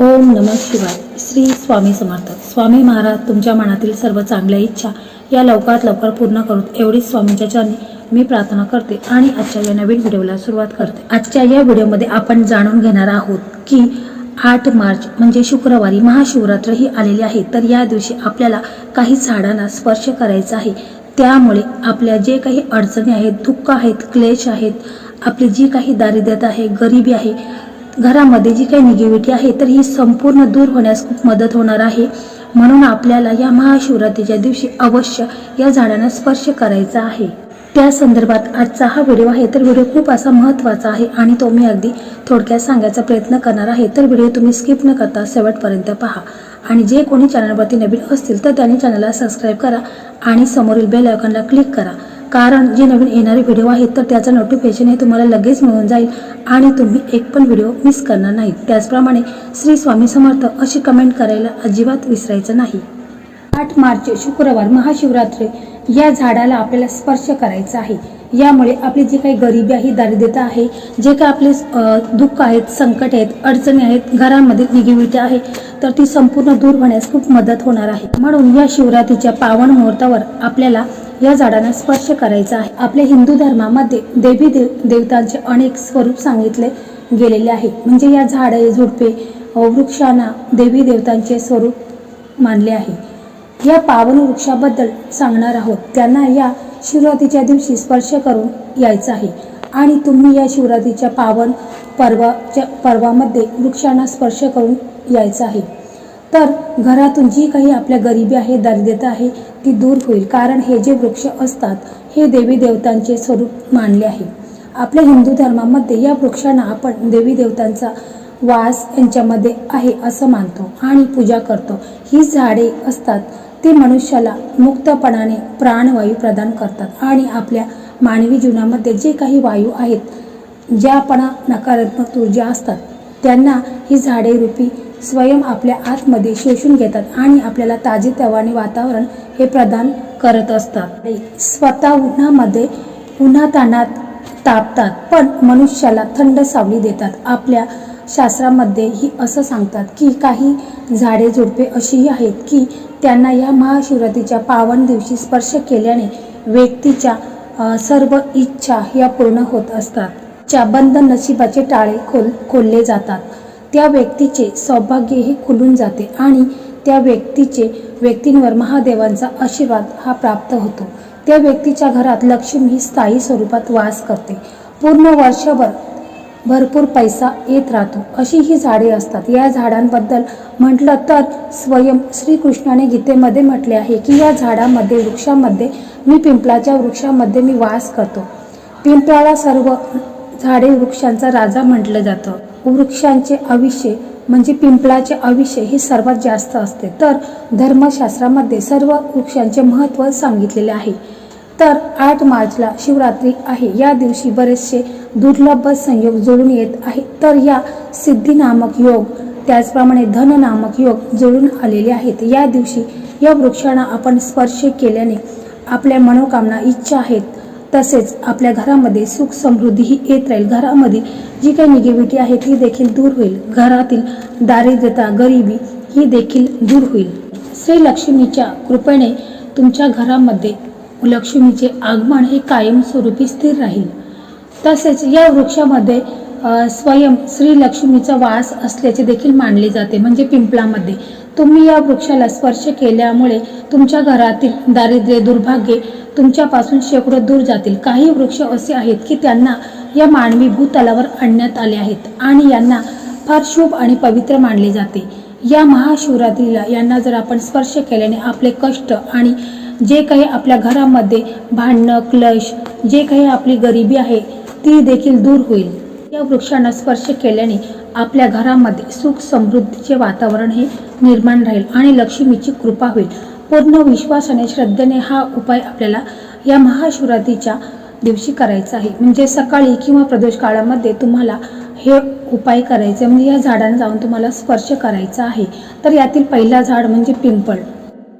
ओम नमः शिवाय. श्री स्वामी समर्थ. स्वामी महाराज तुमच्या मनातील सर्व चांगल्या इच्छा या लवकरात लवकर पूर्ण करून एवढीच स्वामींच्या चरणी मी प्रार्थना करते आणि आजच्या या नवीन व्हिडिओला सुरुवात करते. आजच्या या व्हिडिओमध्ये आपण जाणून घेणार आहोत की आठ मार्च म्हणजे शुक्रवारी महाशिवरात्र ही आलेली आहे. तर या दिवशी आपल्याला काही झाडांना स्पर्श करायचा आहे. त्यामुळे आपल्या जे काही अडचणी आहेत दुःख आहेत क्लेश आहेत आपली जी काही दारिद्र्यता आहे गरिबी आहे घरामध्ये जी काही निगेटिव्हिटी आहे तर ही संपूर्ण दूर होण्यास खूप मदत होणार आहे. म्हणून आपल्याला या महाशिवरात्रीच्या दिवशी अवश्य या झाडांना स्पर्श करायचा आहे. त्या संदर्भात आजचा हा व्हिडिओ आहे तर व्हिडिओ खूप असा महत्त्वाचा आहे आणि तो मी अगदी थोडक्यात सांगायचा प्रयत्न करणार आहे तर व्हिडिओ तुम्ही स्किप न करता शेवटपर्यंत पहा. आणि जे कोणी चॅनलवरती नवीन असतील तर त्यांनी चॅनलला सबस्क्राईब करा आणि समोरील बेल आयकॉनला क्लिक करा. कारण जे नवीन येणारे व्हिडिओ आहेत तर त्याचं नोटिफिकेशन हे तुम्हाला लगेच मिळून जाईल आणि तुम्ही एक पण व्हिडिओ मिस करणार नाही. त्याचप्रमाणे श्री स्वामी समर्थ अशी कमेंट करायला अजिबात विसरायचं नाही. आठ मार्च शुक्रवार महाशिवरात्री या झाडाला आपल्याला स्पर्श करायचा आहे. यामुळे आपली जी काही गरिबी आहे दारिद्र्यता आहे जे काही आपले दुःख आहेत संकट आहेत अडचणी आहेत घरामध्ये निगेविटी आहे तर ती संपूर्ण दूर होण्यास खूप मदत होणार आहे. म्हणून या शिवरात्रीच्या पावन मुहूर्तावर आपल्याला या झाडांना स्पर्श करायचा आहे. आपल्या हिंदू धर्मामध्ये देवी देव देवतांचे अनेक स्वरूप सांगितले गेलेले आहे. म्हणजे या झाडे झुडपे वृक्षांना देवी देवतांचे स्वरूप मानले आहे. या पावन वृक्षाबद्दल सांगणार आहोत. त्यांना या शिवरात्रीच्या दिवशी स्पर्श करून यायचं आहे. आणि तुम्ही या शिवरात्रीच्या पावन पर्वाच्या पर्वामध्ये वृक्षांना स्पर्श करून यायचं आहे. तर घरातून जी काही आपल्या गरिबी आहे दारिद्र्यता आहे ती दूर होईल. कारण हे जे वृक्ष असतात हे देवी देवतांचे स्वरूप मानले आहे. आपल्या हिंदू धर्मामध्ये या वृक्षांना आपण देवी देवतांचा वास यांच्यामध्ये आहे असं मानतो आणि पूजा करतो. ही झाडे असतात ते मनुष्याला मुक्तपणाने प्राणवायू प्रदान करतात आणि आपल्या मानवी जीवनामध्ये जे काही वायू आहेत ज्यापणा नकारात्मक ऊर्जा असतात त्यांना ही झाडे रूपी स्वयं आपल्या आतमध्ये शोषून घेतात आणि आपल्याला ताजे तवाने वातावरण हे प्रदान करत असतात. स्वतः उन्हामध्ये उन्हातानात तापतात पण मनुष्याला थंड सावली देतात. आपल्या शास्त्रामध्ये ही असं सांगतात की काही झाडे झुडपे अशीही आहेत की त्यांना या महाशिवरात्रीच्या पावन दिवशी स्पर्श केल्याने व्यक्तीच्या सर्व इच्छा या पूर्ण होत असतात. च्या बंद नशिबाचे टाळे खोल खोलले जातात. त्या व्यक्तीचे सौभाग्य हे खुलून जाते आणि त्या व्यक्तीचे व्यक्तींवर महादेवांचा आशीर्वाद हा प्राप्त होतो. त्या व्यक्तीच्या घरात लक्ष्मी ही स्थायी स्वरूपात वास करते. पूर्ण वर्षभर भरपूर पैसा येत राहतो. अशी ही झाडे असतात. या झाडांबद्दल म्हटलं तर स्वयं श्रीकृष्णाने गीतेमध्ये म्हटले आहे की या झाडामध्ये वृक्षामध्ये मी पिंपळाच्या वृक्षामध्ये मी वास करतो. पिंपळाला सर्व झाडे वृक्षांचा राजा म्हटलं जातं. वृक्षांचे आयुष्य म्हणजे पिंपळाचे आयुष्य हे सर्वात जास्त असते. तर धर्मशास्त्रामध्ये सर्व वृक्षांचे महत्त्व सांगितलेले आहे. तर आठ मार्चला शिवरात्री आहे. या दिवशी बरेचसे दुर्लभ संयोग जुळून येत आहे तर या सिद्धी नामक योग त्याचप्रमाणे धन नामक योग जुळून आलेले आहेत. या दिवशी या वृक्षांना आपण स्पर्श केल्याने आपल्या मनोकामना इच्छा आहेत. तसेच आपल्या घरामध्ये सुख समृद्धीही येत राहील. घरामध्ये जी काही निगेटिव्हिटी आहे ती देखील दूर होईल. घरातील दारिद्र्यता गरिबी ही देखील दूर होईल. श्री लक्ष्मीच्या कृपेने तुमच्या घरामध्ये लक्ष्मीचे आगमन हे कायमस्वरूपी स्थिर राहील. तसेच या वृक्षामध्ये स्वयं श्री लक्ष्मीचा वास असल्याचे देखील मानले जाते. म्हणजे पिंपळामध्ये. तुम्ही या वृक्षाला स्पर्श केल्यामुळे तुमच्या घरातील दारिद्र्य दुर्भाग्य तुमच्यापासून शेकडो दूर जातील. काही वृक्ष असे आहेत की त्यांना या मानवी भूतलावर आणण्यात आले आहेत आणि यांना फार शुभ आणि पवित्र मानले जाते. या महाशिवरात्रीला यांना जर आपण स्पर्श केल्याने आपले कष्ट आणि जे काही आपल्या घरामध्ये भांडणं क्लश जे काही आपली गरिबी आहे ती देखील दूर होईल. या वृक्षांना स्पर्श केल्याने आपल्या घरामध्ये सुख समृद्धीचे वातावरण हे निर्माण राहील आणि लक्ष्मीची कृपा होईल. पूर्ण विश्वासाने श्रद्धेने हा उपाय आपल्याला या महाशिवरात्रीच्या दिवशी करायचा आहे. म्हणजे सकाळी किंवा प्रदोष काळामध्ये तुम्हाला हे उपाय करायचे म्हणजे या झाडांना जाऊन तुम्हाला स्पर्श करायचा आहे. तर यातील पहिला झाड म्हणजे पिंपळ.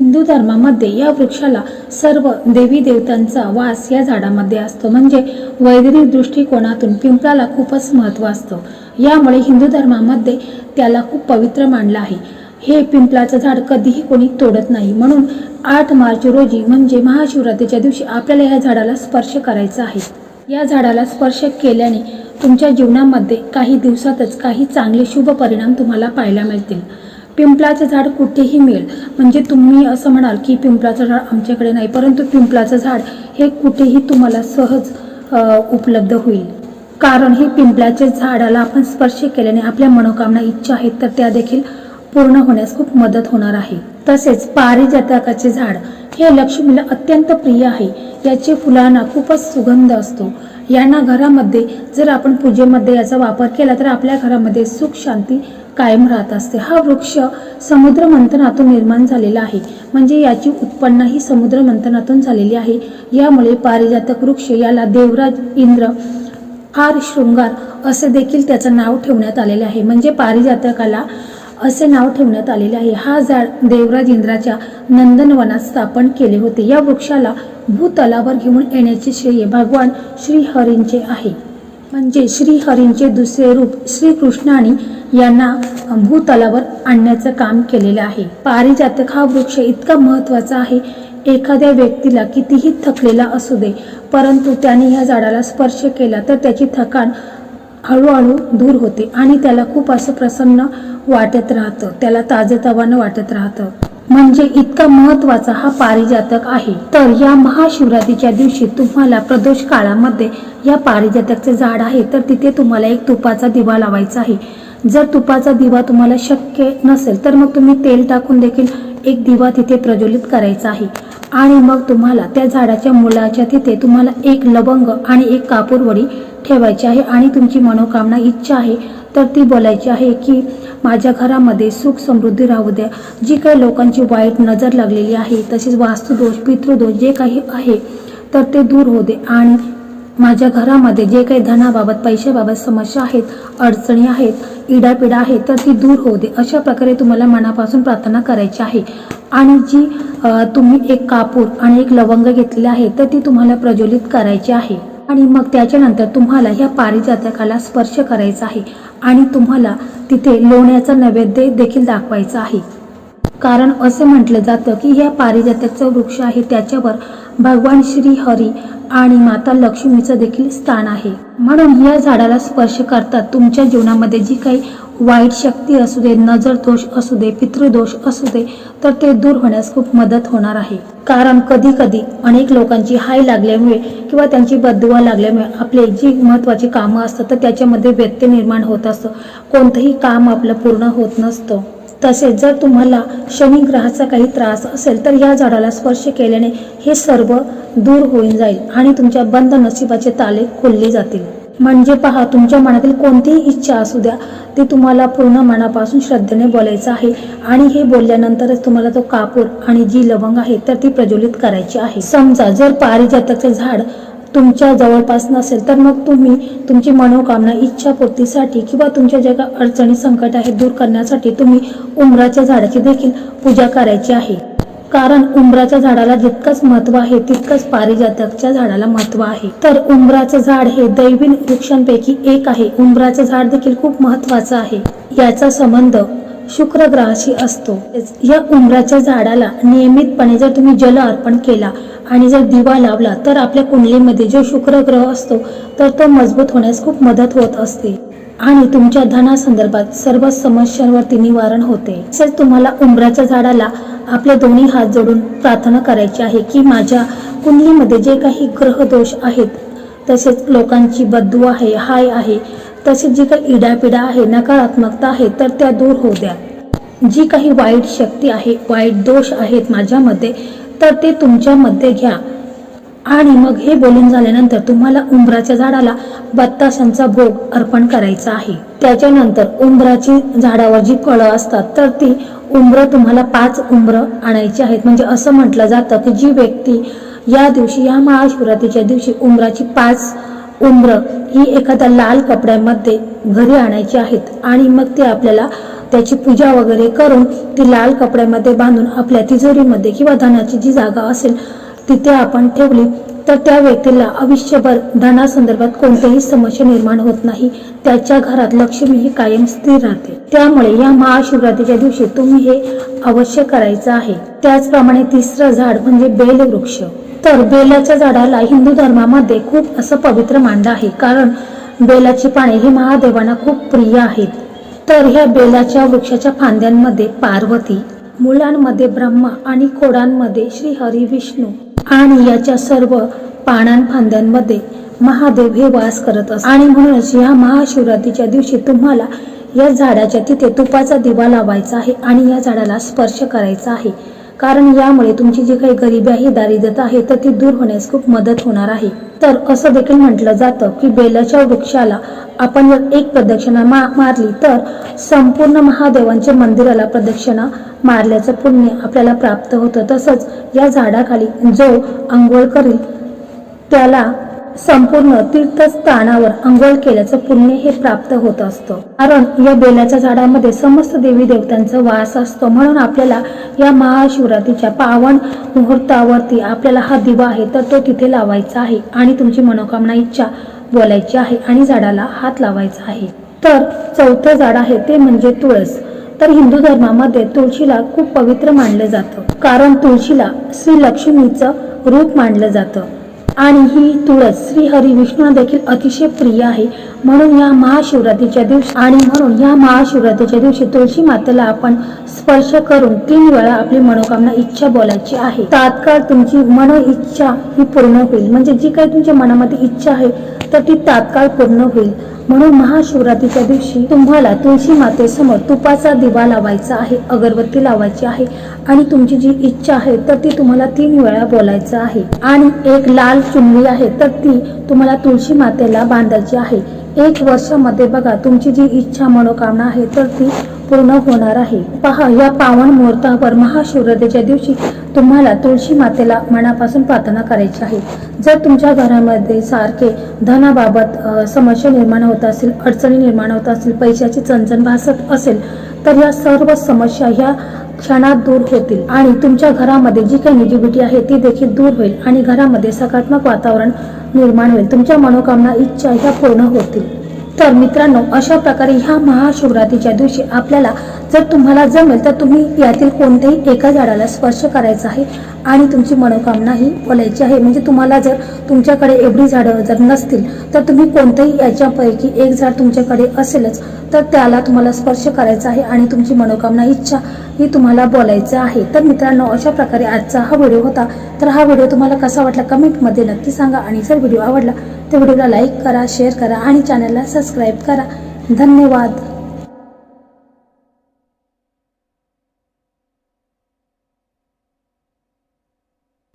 हिंदू धर्मामध्ये या वृक्षाला सर्व देवी देवतांचा वास या झाडामध्ये असतो. म्हणजे वैदिक दृष्टिकोनातून पिंपळाला खूपच महत्त्व असतं. यामुळे हिंदू धर्मामध्ये त्याला खूप पवित्र मानलं आहे. हे पिंपळाचं झाड कधीही कोणी तोडत नाही. म्हणून आठ मार्च रोजी म्हणजे महाशिवरात्रीच्या दिवशी आपल्याला या झाडाला स्पर्श करायचा आहे. या झाडाला स्पर्श केल्याने तुमच्या जीवनामध्ये काही दिवसातच काही चांगले शुभ परिणाम तुम्हाला पाहायला मिळतील. पिंपळाचं झाड कुठेही मिळेल. म्हणजे तुम्ही असं म्हणाल की पिंपळाचं झाड आमच्याकडे नाही परंतु पिंपळाचं झाड हे कुठेही तुम्हाला सहज उपलब्ध होईल. कारण हे पिंपळाच्या झाडाला आपण स्पर्श केल्याने आपल्या मनोकामना इच्छा आहेत तर त्या देखील पूर्ण होण्यास खूप मदत होणार आहे. तसेच पारिजातकाचे झाड हे लक्ष्मीला अत्यंत प्रिय आहे. याचे फुलांना खूपच सुगंध असतो. यांना घरामध्ये जर आपण पूजेमध्ये याचा वापर केला तर आपल्या घरामध्ये सुख शांती कायम राहत असते. हा वृक्ष समुद्र मंथनातून निर्माण झालेला आहे. म्हणजे याची उत्पन्न ही समुद्र मंथनातून झालेली आहे. यामुळे पारिजातक वृक्ष याला देवराज इंद्र हार शृंगार असे देखील त्याचं नाव ठेवण्यात आलेले आहे. म्हणजे पारिजातकाला असे नाव ठेवण्यात आलेले आहे. हा झाड देवराज इंद्राच्या नंदनवनात स्थापन केले होते. या वृक्षाला भूतलावर घेऊन येण्याचे श्रेय भगवान श्रीहरींचे आहे. म्हणजे श्रीहरींचे दुसरे रूप श्रीकृष्णाने यांना भूतलावर आणण्याचं काम केलेलं आहे. पारिजातक हा वृक्ष इतका महत्त्वाचा आहे. एखाद्या व्यक्तीला कितीही थकलेला असू दे परंतु त्याने या झाडाला स्पर्श केला तर त्याची थकान हळूहळू दूर होते आणि त्याला खूप असं प्रसन्न वाटत राहतं. त्याला ताजेतवानं वाटत राहतं. म्हणजे इतका महत्त्वाचा हा पारिजातक आहे. तर या महाशिवरात्रीच्या दिवशी तुम्हाला प्रदोष काळामध्ये या पारिजातकचे झाड आहे तर तिथे तुम्हाला एक तुपाचा दिवा लावायचा आहे. जर तुपाचा दिवा तुम्हाला शक्य नसेल तर मग तुम्ही तेल टाकून देखील एक दिवा तिथे प्रज्वलित करायचा आहे. आणि मग तुम्हाला त्या झाडाच्या मुलाच्या तिथे तुम्हाला एक लवंग आणि एक कापूरवडी ठेवायची आहे आणि तुमची मनोकामना इच्छा आहे तर ती बोलायची आहे की माझ्या घरामध्ये सुख समृद्धी राहू द्या. जी काही लोकांची वाईट नजर लागलेली आहे तसेच वास्तुदोष पितृदोष जे काही आहे तर ते दूर होऊ दे. आणि माझ्या घरामध्ये जे काही धनाबाबत पैशाबाबत समस्या आहेत अडचणी आहेत इडापिडा आहेत तर ती दूर होऊ दे. अशा प्रकारे तुम्हाला मनापासून प्रार्थना करायची आहे. आणि जी तुम्ही एक कापूर आणि एक लवंग घेतलेले आहे तर ती तुम्हाला प्रज्वलित करायची आहे. आणि मग त्याच्यानंतर तुम्हाला ह्या पारिजातकाला स्पर्श करायचा आहे. आणि तुम्हाला तिथे लोण्याचा नैवेद्य देखील दाखवायचा आहे. कारण असे म्हटलं जातं की ह्या पारिजातकचं वृक्ष आहे त्याच्यावर भगवान श्री हरी आणि माता लक्ष्मीचं देखील स्थान आहे. म्हणून या झाडाला स्पर्श करतात. तुमच्या जीवनामध्ये जी काही वाईट शक्ती असू दे नजर दोष असू दे पितृदोष असू दे तर ते दूर होण्यास खूप मदत होणार आहे. कारण कधी कधी अनेक लोकांची हाय लागल्यामुळे किंवा त्यांची बदुवा लागल्यामुळे आपले जी महत्वाची कामं असतात तर त्याच्यामध्ये व्यत्यय निर्माण होत असतं. कोणतंही काम आपलं पूर्ण होत नसतं. तसेच जर तुम्हाला शनी ग्रहाचा काही त्रास असेल तर या झाडाला स्पर्श केल्याने हे सर्व दूर होऊन जाईल आणि तुमच्या बंद नशिबाचे ताले खोलले जातील. म्हणजे पहा तुमच्या मनातील कोणतीही इच्छा असू द्या ती तुम्हाला पूर्ण मनापासून श्रद्धेने बोलायचं आहे आणि हे बोलल्यानंतरच तुम्हाला तो कापूर आणि जी लवंग आहे तर ती प्रज्वलित करायची आहे. समजा जर पारिजातकचे झाड तुमच्या जवळपास नसेल तर मग तुम्ही तुमची मनोकामना इच्छापूर्तीसाठी किंवा तुमच्या ज्या काही अडचणी संकट आहेत दूर करण्यासाठी तुम्ही उमराच्या झाडाची देखील पूजा करायची आहे. कारण उंबराच्या झाडाला जितकंच महत्त्व आहे तितकंच पारिजातकच्या झाडाला महत्त्व आहे. तर उंबराचं झाड हे दैवीन वृक्षांपैकी एक आहे. उंबराचं झाड देखील खूप महत्वाचं आहे. याचा संबंध शुक्र ग्रहाशी असतो. या उंबराच्या झाडाला नियमितपणे जर तुम्ही जल अर्पण केला आणि जर दिवा लावला तर आपल्या कुंडलीमध्ये जो शुक्र ग्रह असतो तर तो मजबूत होण्यास खूप मदत होत असते. आणि तुमच्या धनासंदर्भात सर्व समस्यांवरती निवारण होते. तसेच तुम्हाला उंबराच्या झाडाला आपले दोन्ही हात जोडून प्रार्थना करायची आहे की माझ्या कुंडलीमध्ये जे काही ग्रह दोष आहेत तसेच लोकांची बद्दू आहे हाय आहे तसेच जी काही इडापिडा आहे नकारात्मकता आहे तर त्या दूर होऊ द्या. जी काही वाईट शक्ती आहे वाईट दोष आहेत माझ्यामध्ये तर ते तुमच्यामध्ये घ्या. आणि मग हे बोलून झाल्यानंतर तुम्हाला उंबराच्या झाडाला बत्ताशांचा भोग अर्पण करायचा आहे. त्याच्यानंतर उंबराची झाडावर जी फळं असतात तर ती उंबरं तुम्हाला पाच उंबरं आणायची आहेत. म्हणजे असं म्हटलं जातं की जी व्यक्ती या दिवशी या महाशिवरात्रीच्या दिवशी उंबराची पाच उंबर ही एखाद्या लाल कपड्यामध्ये घरी आणायची आहेत आणि मग ते आपल्याला त्याची पूजा वगैरे करून ती लाल कपड्यामध्ये बांधून आपल्या तिजोरीमध्ये किंवा धनाची जी जागा असेल तिथे आपण ठेवली. तर त्या व्यक्तीला आयुष्यभर धनासंदर्भात कोणतीही समस्या निर्माण होत नाही. त्याच्या घरात लक्ष्मी ही कायम स्थिर राहते. त्यामुळे या महाशिवरात्रीच्या दिवशी तुम्ही हे अवश्य करायचं आहे. त्याचप्रमाणे तिसरं झाड म्हणजे बेल वृक्ष तर बेलाच्या झाडाला हिंदू धर्मामध्ये खूप असं पवित्र मानलं आहे. कारण बेलाची पाने ही महादेवांना खूप प्रिय आहेत. तर ह्या बेलाच्या वृक्षाच्या फांद्यांमध्ये पार्वती मुलांमध्ये ब्रह्मा आणि खोडांमध्ये श्री हरी विष्णू आणि याच्या सर्व पानांफांद्यांमध्ये महादेव हे वास करत असत आणि म्हणूनच या महाशिवरात्रीच्या दिवशी तुम्हाला या झाडाच्या तिथे तुपाचा दिवा लावायचा आहे आणि या झाडाला स्पर्श करायचा आहे. कारण यामुळे तुमची जी काही गरिबी आहे दारिद्रता आहे तर ती दूर होण्यास खूप मदत होणार आहे. तर असं देखील म्हटलं जातं की बेलाच्या वृक्षाला आपण जर एक प्रदक्षिणा मा मारली तर संपूर्ण महादेवांच्या मंदिराला प्रदक्षिणा मारल्याचं पुण्य आपल्याला प्राप्त होतं. तसंच या झाडाखाली जो आंघोळ करील त्याला संपूर्ण तीर्थस्थानावर अंघोळ केल्याचं पुण्य हे प्राप्त होत असतं. कारण या बेलाच्या झाडामध्ये समस्त देवी देवतांचा वास असतो. म्हणून आपल्याला या महाशिवरात्रीच्या पावन मुहूर्तावरती आपल्याला हा दिवा आहे तर तो तिथे लावायचा आहे आणि तुमची मनोकामना इच्छा बोलायची आहे आणि झाडाला हात लावायचा आहे. तर चौथं झाड आहे ते म्हणजे तुळस. तर हिंदू धर्मामध्ये तुळशीला खूप पवित्र मानलं जातं. कारण तुळशीला श्री लक्ष्मीचं रूप मानलं जातं. आणि ही तुळस श्री हरी विष्णूंना देखील अतिशय प्रिय आहे. म्हणून या महाशिवरात्रीच्या दिवशी आणि म्हणून या महाशिवरात्रीच्या दिवशी तुळशी मातेला आपण स्पर्श करून तीन वेळा आपली मनोकामना इच्छा बोलायची आहे. तात्काळ तुमची मन इच्छा ही पूर्ण होईल. म्हणजे जी काही तुमच्या मनामध्ये इच्छा आहे तर ती तात्काळ पूर्ण होईल. म्हणून महाशिवरात्रीच्या दिवशी तुम्हाला तुळशी मातेसमोर तुपाचा दिवा लावायचा आहे अगरबत्ती लावायची आहे आणि तुमची जी इच्छा आहे तर ती तुम्हाला तीन वेळा बोलायचं आहे. आणि एक लाल चुनरी आहे तर ती तुम्हाला तुळशी मातेला बांधायची आहे. एक वर्षामध्ये बघा तुमची जी इच्छा मनोकामना आहे तर ती पूर्ण होणार आहे. पहा या पावन मुहूर्तावर महाशिवरात्रीच्या दिवशी तुम्हाला तुळशी मातेला मनापासून प्रार्थना करायची आहे. जर तुमच्या घरामध्ये सारखे धनाबाबत समस्या निर्माण होत असेल अडचणी निर्माण होत असतील पैशाची चणचण भासत असेल तर या सर्व समस्या ह्या क्षणात दूर होतील. आणि तुमच्या घरामध्ये जी काही निगेटिव्हिटी आहे ती देखील दूर होईल आणि घरामध्ये सकारात्मक वातावरण निर्माण होईल. तुमच्या मनोकामना इच्छा ह्या पूर्ण होतील. तर मित्रांनो अशा प्रकारे ह्या महाशिवरात्रीच्या दिवशी आपल्याला जर तुम्हाला जमेल तर तुम्ही यातील कोणत्याही एका झाडाला स्पर्श करायचा आहे आणि तुमची मनोकामना ही बोलायची आहे. म्हणजे तुम्हाला जर तुमच्याकडे एवढी झाडं जर नसतील तर तुम्ही कोणतंही याच्यापैकी एक झाड तुमच्याकडे असेलच. तर त्याला तुम्हाला स्पर्श करायचा आहे आणि तुमची मनोकामना इच्छा ही तुम्हाला बोलायचं आहे. तर मित्रांनो अशा प्रकारे आजचा हा व्हिडिओ होता. तर हा व्हिडिओ तुम्हाला कसा वाटला कमेंटमध्ये नक्की सांगा आणि जर व्हिडिओ आवडला तर व्हिडिओला लाईक करा शेअर करा आणि चॅनलला सबस्क्राईब करा. धन्यवाद.